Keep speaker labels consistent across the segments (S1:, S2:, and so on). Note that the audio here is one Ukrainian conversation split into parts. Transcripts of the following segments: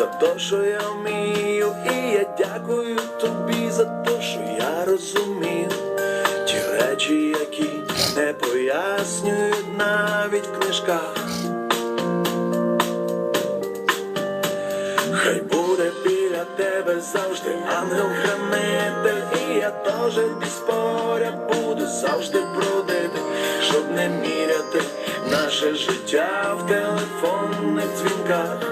S1: то, що я вмію, і я дякую тобі за те, що я розумію ті речі, які не пояснюють навіть в книжках. Хай буде біля тебе завжди ангел-хранитель, і я теж десь поряд буду завжди бродити, щоб не міряти наше життя в телефонних дзвінках.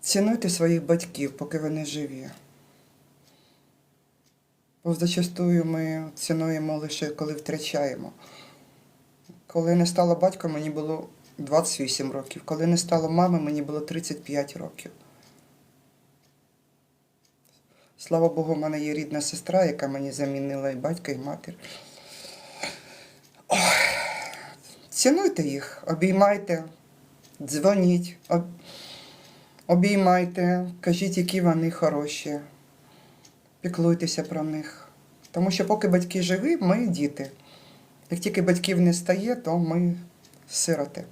S2: Цінуйте своїх батьків, поки вони живі. Бо зачастую ми цінуємо лише коли втрачаємо. Коли не стало батька, мені було 28 років. Коли не стало мами, мені було 35 років. Слава Богу, в мене є рідна сестра, яка мені замінила і батька, і матір. Цінуйте їх, обіймайте, дзвоніть, обіймайте, кажіть, які вони хороші, піклуйтеся про них. Тому що поки батьки живі, ми діти. Як тільки батьків не стає, то ми сироти.